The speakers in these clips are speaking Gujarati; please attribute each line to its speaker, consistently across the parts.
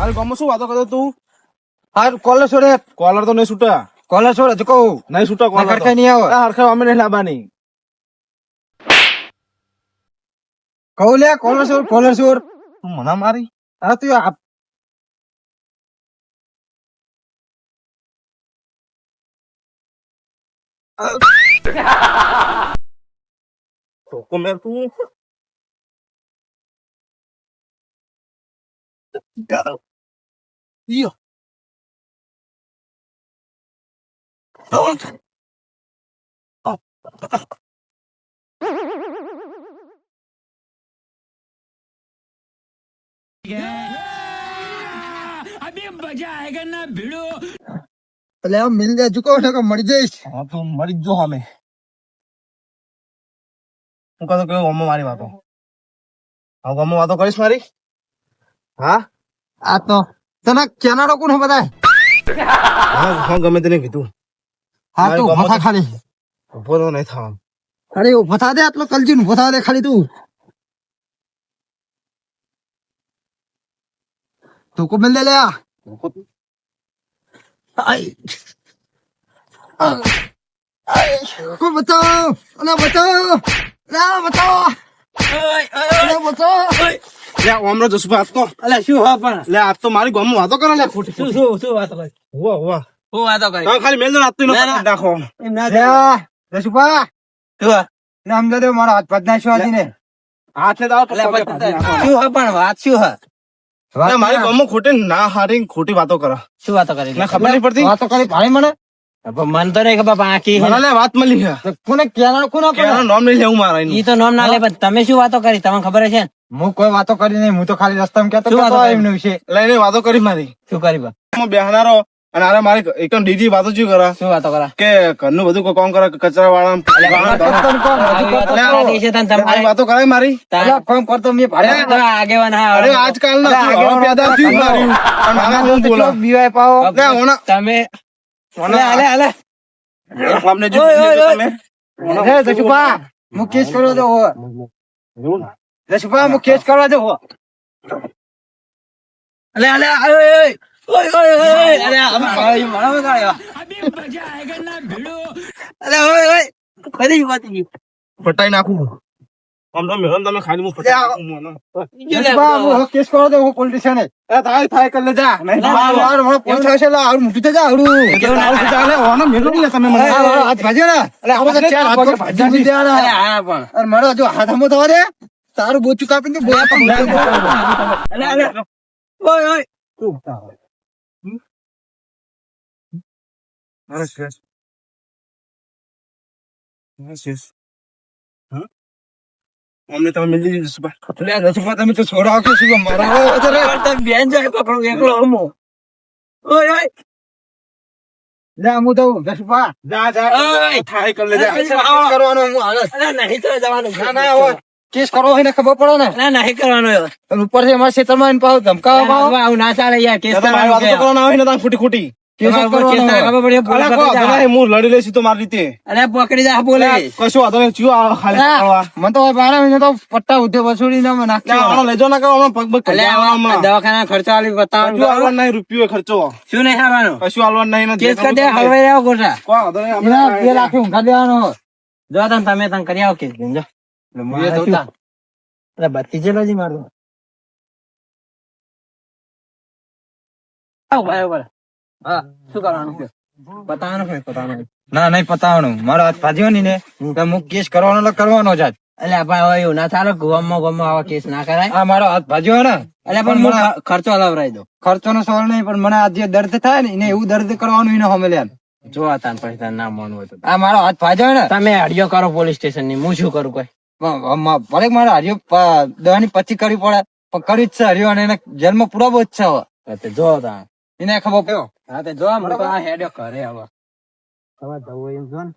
Speaker 1: મારી ગામમાં શું વાતો કરતો તું?
Speaker 2: હાર કોલર છોડે.
Speaker 1: કોલર તો નહીં છૂટા.
Speaker 2: કોલર છોડે તો કહું.
Speaker 1: નહીં છૂટા કોલર
Speaker 2: હરખા નહીં આવે.
Speaker 1: હરખા અમે નહીં લાવવાની.
Speaker 2: કહું લે કોલર છોડ કોલર છોડ.
Speaker 1: તું મને મારી?
Speaker 2: હા તું
Speaker 1: મેર
Speaker 2: આમ મિલ જાય ચૂકો ને મળી જઈશ
Speaker 1: હા તો મરી જ જો હું કહેતો કે ગમો મારી વાતો હા ગમો વાતો કરીશ મારી હા
Speaker 2: આ તો તને કેનાડો કોણ બધા
Speaker 1: હા ગમે તેને કીધું.
Speaker 2: હા તું ઊભો થા ખાલી.
Speaker 1: ઊભો તો નહીં થવાનું.
Speaker 2: અરે ઊભો થા દે આટલો કલજી ઊભો થા દે ખાલી તું. તો કો મેલ દે લે આ. કો બતાવ અલા બતાવ અલા બતાવો અલા બતાવો
Speaker 1: લે ઓમરો તો.
Speaker 3: અલા શું હા પણ?
Speaker 1: લે આજ તો મારી ગમો વાતો કરે લે. ખોટી
Speaker 3: શું શું શું વાતો કરી?
Speaker 1: હોવા હોવા
Speaker 3: હું વાતો કરી?
Speaker 1: તમે ખાલી મેલ દો આજ તો
Speaker 3: ના, ના.
Speaker 1: નાખો.
Speaker 3: એમ ના
Speaker 2: લે
Speaker 3: થાય.
Speaker 2: રસુપા
Speaker 3: શું હા?
Speaker 2: મારો હાથ પગ નાખ્યો આજી ને
Speaker 1: હાથે દાવ.
Speaker 3: શું હા પણ વાત શું હા?
Speaker 1: મારી ગમો ખોટી ના હારી ખોટી વાતો કરો.
Speaker 3: શું વાતો કરી?
Speaker 1: મને ખબર નહીં પડતી?
Speaker 2: વાતો કરી ભાઈ મને?
Speaker 3: મન તો નહીં ખબર
Speaker 1: બાકી વાત મળી છે.
Speaker 2: કોને કોને
Speaker 1: કે એનું નામ નહીં લેવું મારા એ
Speaker 3: ઈ તો નામ ના લે પણ તમે શું વાતો કરી? તમને ખબર છે ને?
Speaker 2: હું કોઈ વાતો કરી નહીં હું તો ખાલી રસ્તામાં કહેતો
Speaker 3: કરી?
Speaker 2: એમના વિશે.
Speaker 1: લઈને વાતો કરી મારી.
Speaker 3: શું કરી બા?
Speaker 1: હું બેહનારો અને અરે મારી એકદમ દીદી વાતો શું કરે?
Speaker 3: શું વાતો કરા?
Speaker 1: કે ઘરનું બધું કોણ કામ કરે કચરા વાળા
Speaker 3: વાતો
Speaker 1: કરાય મારી?
Speaker 2: કોમ કરતો? મેં ભાડે
Speaker 3: આગેવાન હા
Speaker 1: અરે આજકાલ ના
Speaker 2: આગળ
Speaker 1: પેદા થયું માર્યું. અને હવે હું બોલા.
Speaker 2: બીવાય પાવો?
Speaker 3: તમે
Speaker 1: ઓના-
Speaker 3: અલે અલે
Speaker 1: અમને જો
Speaker 3: ઓય, ઓય,
Speaker 1: તમે.
Speaker 2: હે જશુભા હું કેસ કરવા દો હું કેસ કરવા દો
Speaker 3: અલે અલે ઓય ઓય ઓય ઓય ઓય ઓય અલે અમે ભાઈ મારા માં કાયો અલે ઓય ઓય કદી વાત કી
Speaker 1: ફટાઈ નાખું આમ તો મેરન તમે ખાલી હું ફટાઈ નાખું મને.
Speaker 2: હું કેસ કરવા દો હું
Speaker 1: એ થાય થાય કરી લે જા નહીં
Speaker 3: ના,
Speaker 1: થાય.
Speaker 2: મારું મારું પોલીસ સ્ટેશન લા આવડું મોટું થઈ જાય આવડું
Speaker 1: એ તો તારું શું ચાલે? ઓનો મેલો લે તમે મને.
Speaker 2: મારો હાથ ને ચાર ભાજી
Speaker 3: હા પણ
Speaker 2: અને મારો જો હાથ હમો થવા દે તારું બોચું કાપીને ને બોલા પણ
Speaker 3: ઓય ઓય.
Speaker 1: Yes, yes. Yes, yes. હા? અમને તમે મિલી દીધું સુભા.
Speaker 2: લે જશુભા તમે તો છોડાવો કે શું મારા
Speaker 3: તમે બેન જાય પકડો એકલો હમો ઓય ઓય.
Speaker 2: લે હું તો જશુભા
Speaker 1: જા, જા. થાય કર લે જા.
Speaker 2: કરવાનો હું
Speaker 3: અલે નહીં તો જવાનું.
Speaker 2: ના ના હોય કેસ કરવો હોય ને ખબર પડે ને?
Speaker 3: ના ના કરવાનું
Speaker 2: ઉપર ઉપરથી અમારા ક્ષેત્રમાં માં પાવ ધમકાવો પાવ
Speaker 3: આવું ના ચાલે યાર કેસ કરવાનું
Speaker 1: હોય ને તાર ખોટી ખોટી.
Speaker 3: દવાખાના ખર્ચો આલી
Speaker 1: કશું નહીં, રૂપિયો ખર્ચો.
Speaker 3: શું નહીં આવવાનું
Speaker 1: કશું આલવાનું નહીં
Speaker 3: કેસ કરી દે હલવાઈ આવો ગોટા.
Speaker 2: બે લાખ ઊંઘા દેવાનો
Speaker 3: જો તમે તમે કરી આવો કેસ જો? અરે બત્તી ચેલો મારું છે
Speaker 2: ના નહીં પતાવવાનું મારો હાથ ભાજ્યો નહીં ને તો હું કેસ કરવાનો કરવાનો જ.
Speaker 3: એટલે ભાઈ એવું ના ચાલો ગોવામાં ગોવામાં આવા કેસ ના કરાય.
Speaker 2: આ મારો હાથ ભાજ્યો ને.
Speaker 3: એટલે પણ ખ- ખર્ચો હલાવરાઈ દો
Speaker 2: ખર્ચો નો સવાલ નહીં પણ મને આ જે દર્દ થાય ને એને એવું દર્દ કરવાનું એને હમે લે
Speaker 3: જોવા તાન પછી ના માનવું હોય તો.
Speaker 2: આ મારો હાથ ભાજ્યો ને.
Speaker 3: તમે અડિયો કરો પોલીસ સ્ટેશનની હું શું કરું કોઈ?
Speaker 2: ભલે મારે હરિયો દવાની પચી કરવી પડે પણ કરી જ છે હરિયો અને એને જન્મ પુરાવો જ છે હવે.
Speaker 3: જો
Speaker 2: એને ખબર પડ્યો
Speaker 3: હા તો જો હું તો આ હેડ્યો કરે હવે. તમારે જવું એમ જો ને.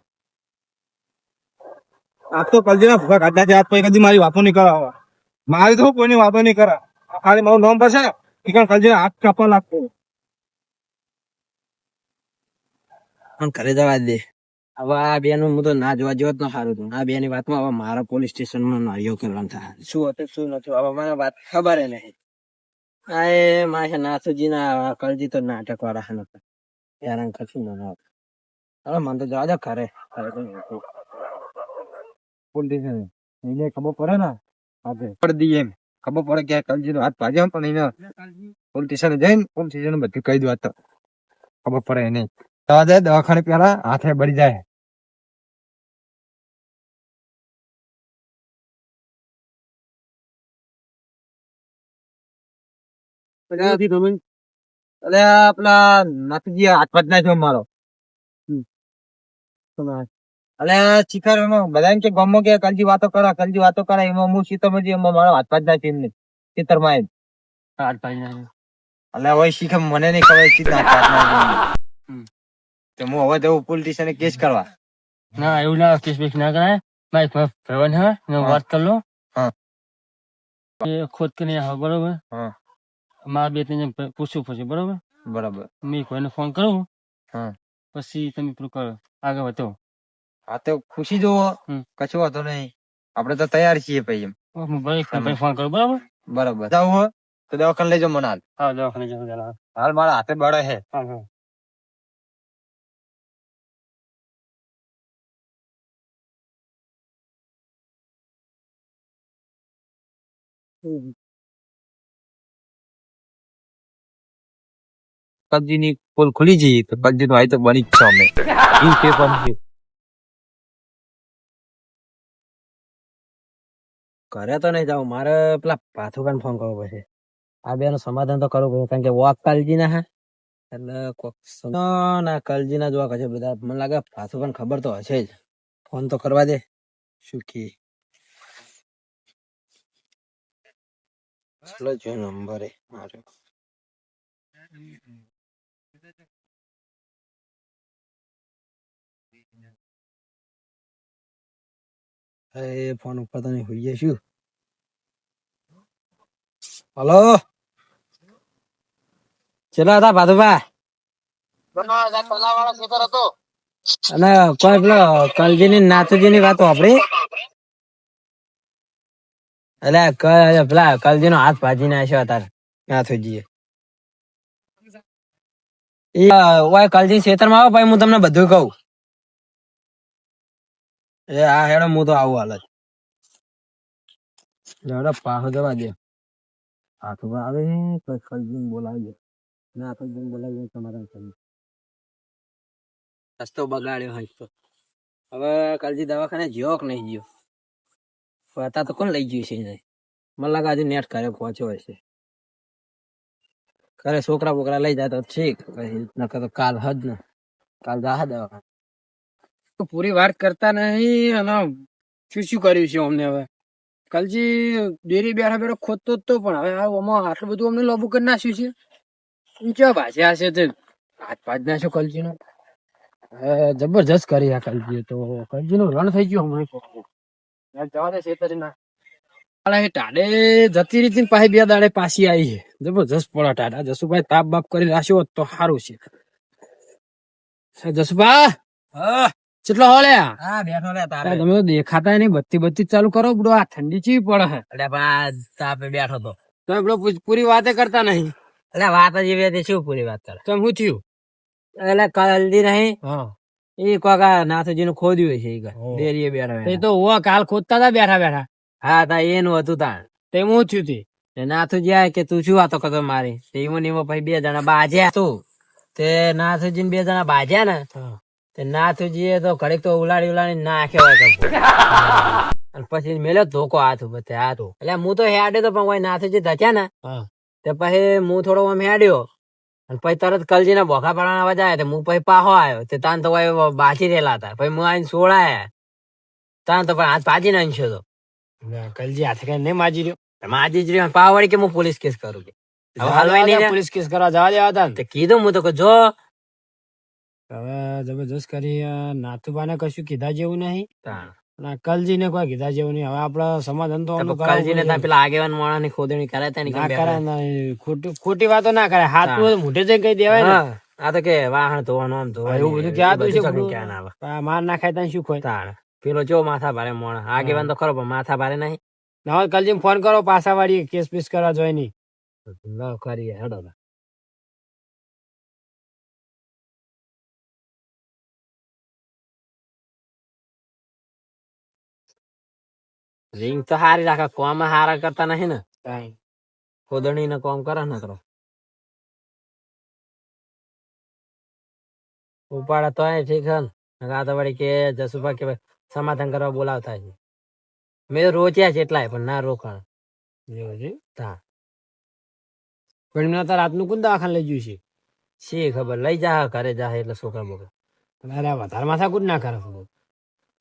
Speaker 1: આ તો કલજીના ભૂખા કાઢ્યા છે આજ પછી કદી મારી વાતો નહીં કરાવવા મારી તો કોઈની વાતો નહીં કરા ખાલી મારું નામ પડશે કે કારણ કલજીના હાથ કાપવા લાગતો
Speaker 3: પણ ઘરે જવા દે. હવે આ બે નું હું તો ના જોવા જેવો જ ન સારું હતું. આ બે ની વાતમાં હવે મારા પોલીસ સ્ટેશનમાં નારીઓ કરવાનું થાય. શું હતું શું નથી હવે મને વાત ખબર નહીં. આ મારે નાથુજી ના કલજી તો નાટક વાળા હે નતા હેરાન કશું ના હવે મને તો જવા દે ખરે
Speaker 2: પોલીસ એને ખબર પડે ને આપણે પડી એમ. ખબર પડે કે કલજી નો હાથ ભાજ્યો પણ એને. પોલીસ સ્ટેશન જઈને પોલીસ સ્ટેશન બધું કહી દો તો. ખબર પડે એને. દવા જાય દવાખાને પેલા હાથે બળી જાય. આપલા નાથજી હાથ પજ નાખ્યો મારો. અલે શિખર બધા કે ગમો કે કલજી વાતો કરા કલજી વાતો કરા એમાં હું સીતમ જ એમાં મારો હાથ પજ નાખ્યો એમને ચિત્રમાં એમ. અલે શીખર મને નહીં ખબર તો હું હવે જવું પોલીસ સ્ટેશને કેસ કરવા.
Speaker 3: ના એવું ના કેસ બેસ ના કરાય. મારી પાસે ફેવન હે ને વાત કરી લો
Speaker 2: હા.
Speaker 3: એ ખોદ કરીને હા બરોબર? મારા બે ત્રણ પૂછવું પડશે બરોબર?
Speaker 2: બરાબર.
Speaker 3: મેં કોઈને ફોન કરું
Speaker 2: હા.
Speaker 3: પછી તમે પેલું કરો આગળ વધો.
Speaker 2: હા તો ખુશી જોવો. કશું વાંધો નહીં. આપણે તો તૈયાર છીએ ભાઈ એમ.
Speaker 3: ભાઈ ફોન કરું બરાબર?
Speaker 2: બરાબર. જાવ તો દવાખાને લઈ જાઓ મને હાલ
Speaker 3: હા દવાખાને જવું
Speaker 2: હાલ મારા હાથે બળે હે.
Speaker 3: હા હા.
Speaker 2: કબજી ની પોલ ખુલી જઈએ તો કબજી નું આઈ તો બની જ છે અમે. ઈ પેપર છે.
Speaker 3: ઘરે તો નહીં જાઉં. મારે પેલા પાથુકાને ફોન કરવો પડશે. આ બે સમાધાન તો કરવું પડે કારણ કે વોક કાલજી ના હે. એટલે કોક ના ના કાલજી ના જોવા કશે બધા. મને લાગે પાથુકાને ખબર તો હશે જ. ફોન તો કરવા દે. શું કે? ચલો જો નંબર એ મારો એ ફોન ઉપર તને હોઈએ શું? હલો ચેલા હતા ભાદુભા અને કોઈ પેલો કલજી ની નાથુજી ની વાત વાપરી? એટલે પેલા કલજી નો હાથ ભાજી નાખ્યો અત્યારે. નાથુજી એ ઓય કલજી ખેતરમાં આવો ભાઈ, હું તમને બધું કહું. એ, આ હેડો, હું તો આવું હાલત હેડો, પાહો જવા દે. હાથું આવે તો કલજી દે કલજી બોલાવી દે તમારા રસ્તો બગાડ્યો હોય તો. હવે કલજી દવાખાને જ્યો કે નહીં જ્યો હતા તો કોણ લઈ ગયું છે? મને આજે નેટ ઘરે પહોંચ્યો હશે. ઘરે છોકરા બોકરા લઈ જાય તો ઠીક નકર તો કાલ હદ ને, કાલ જા દવાખાને. પૂરી વાત કરતા નહીં, અને શું શું કર્યું છે અમને હવે? કલજી ડેરી બેઠા બેઠા ખોદતો તો પણ હવે આમાં આટલું બધું અમને લોબુ કરી નાખ્યું છે. ઊંચા ભાષા છે તે? હાથ પાજ નાખ્યો કલજીનો. જબરજસ્ત કરી આ કલજી તો. કલજીનું રણ થઈ ગયું હમણાં. જવા દે ના ટાડે જતી રીત પાછી બે દાડે પાછી આવી છે. જબરજસ્ત પડા ટાડા. જસુભાઈ તાપ બાપ કરી રાખ્યો હોત તો સારું છે. હે, જસુભા! કેટલો હોલે
Speaker 2: હા બેઠો લે
Speaker 3: તમે દેખાતા નહીં. બત્તી બત્તી ચાલુ કરો. બડો આ ઠંડી ચી પડે હે?
Speaker 2: એટલે બા તાપે બેઠો તો.
Speaker 3: તમે બડો પૂરી વાતે કરતા નહીં.
Speaker 2: એટલે વાત જ એવી હતી. શું પૂરી વાત કરે?
Speaker 3: તમે શું થયું?
Speaker 2: એટલે કલજી નહીં.
Speaker 3: હા.
Speaker 2: એ કોકા નાથજી નું ખોદ્યું છે ડેરીએ બેઠા
Speaker 3: એ તો હુઆ કાલ ખોદતા હતા બેઠા બેઠા.
Speaker 2: હા તા એનું હતું તાણ
Speaker 3: તે હું થયું તી?
Speaker 2: તે નાથુજી આ કે તું શું વાતો કરતો મારી? તે ઈમો ને પછી બે જણા બાજ્યા તું. તે નાથુજી બે જણા બાજ્યા ને તે નાથુજી તો ઘડીક તો ઉલાડી ઉલાડી નાખ્યો હોય અને પછી મેલ્યો ધોકો હાથ ઉપર હાથ. એટલે હું તો હેડ્યો તો પણ નાથુજી ધચ્યા ને તે પછી હું થોડો આમ હેડ્યો. અને પછી તરત કલજી ના ભોખા પાડવાના અવાજ આવ્યા હું પછી પાહો આવ્યો. તે તાન તો બાજી રહેલા હતા. પછી હું આવીને સોળાયા. તાન તો પણ હાથ પાજી નાખ્યો તો.
Speaker 3: કલજી હાથે કઈ નહીં માજી રહ્યો?
Speaker 2: માજી જ રહ્યો. પાવડી કે હું પોલીસ કેસ કરું કે? હવે હાલવાય નહીં
Speaker 3: પોલીસ કેસ કરવા જવા દેવા હતા ને?
Speaker 2: તે કીધું હું તો કે જો.
Speaker 3: હવે જબરજસ્ત કરી નાથુબાને કશું કીધા જેવું નહીં. કલજી ને કોઈ કીધા જેવું નહીં. હવે આપડે સમાધાન તો
Speaker 2: તો કાલજીને. ત્યાં પેલા આગેવાન માણસની ખોદણી કરે ત્યાં
Speaker 3: ના કરે ના, ખોટી ખોટી વાતો ના કરે હાથ. તો મોઢે જઈને કહી દેવાય ને.
Speaker 2: આ તો કે વાહન ધોવાનું આમ ધોવાનું
Speaker 3: એવું બધું ક્યાં
Speaker 2: બધું. ક્યાં ના
Speaker 3: માર ના ખાય ત્યાં શું ખોય?
Speaker 2: તાણ. પેલો જો માથા ભારે મોણ. આગેવાન તો ખરો પણ માથા ભારે નહીં.
Speaker 3: ના કલજી ફોન કરો પાછા વાળી કેસ પીસ કરવા જોઈ નહીં. કરીએ હેડો રિંગ તો હારી રાખે કોમ હારા કરતા નહીં ને ખોદણી ને કોમ કરે ને કરો ઉપાડે તો ઠીક છે ને આ તો વળી કે જસુભા કે સમાધાન કરવા બોલાવતા છે મેં રોચ્યા છે એટલાય પણ ના રોકાણ હા પણ એમના તો રાતનું કોણ દવાખાને લઈ ગયું છે શી ખબર લઈ જા ઘરે જા એટલે છોકરા બોકરા વધારે માથા કુદ ના કરે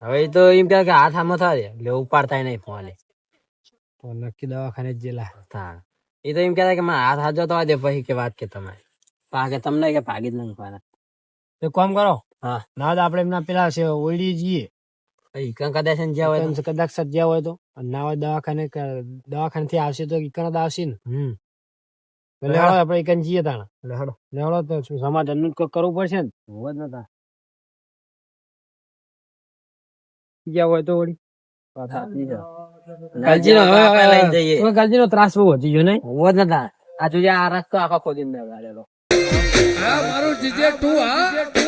Speaker 3: હવે તો એમ કે હાથ આમાં થાય એટલે ઉપાડતા નહીં ફોન તો નક્કી દવાખાને જેલા. હા. એ તો એમ કહેતા કે મારા હાથ હાથ જતો દે પછી કે વાત કે તમે પાકે તમને કે ભાગી જ નહીં
Speaker 4: એક કામ કરો
Speaker 3: હા.
Speaker 4: ના તો આપણે એમના પેલા છે ઓઈડી જઈએ.
Speaker 3: કદાચ જ્યાં હોય તો.
Speaker 4: કદાચ સજ્યા હોય તો. અને ના હોય દવાખાને દવાખાને થી આવશે તો ઈકણ જ આવશે ને.
Speaker 3: હમ.
Speaker 4: લેવાડો આપણે ઈકણ જઈએ તાણ.
Speaker 3: લેહડો
Speaker 4: લેવડો તો શું સમાધાનનું કરવું પડશે ને?
Speaker 3: હોવ જ નતા
Speaker 4: ગયા હોય તો વળી.
Speaker 3: જઈએ.
Speaker 4: હવે કાલજીનો ત્રાસ બહુ વધી ગયો નહીં?
Speaker 3: હોવો જ નતા. આ જોજે આ રસ્તો આખો ખોદીને ગાડેલો
Speaker 5: મારું જીજે તું હા.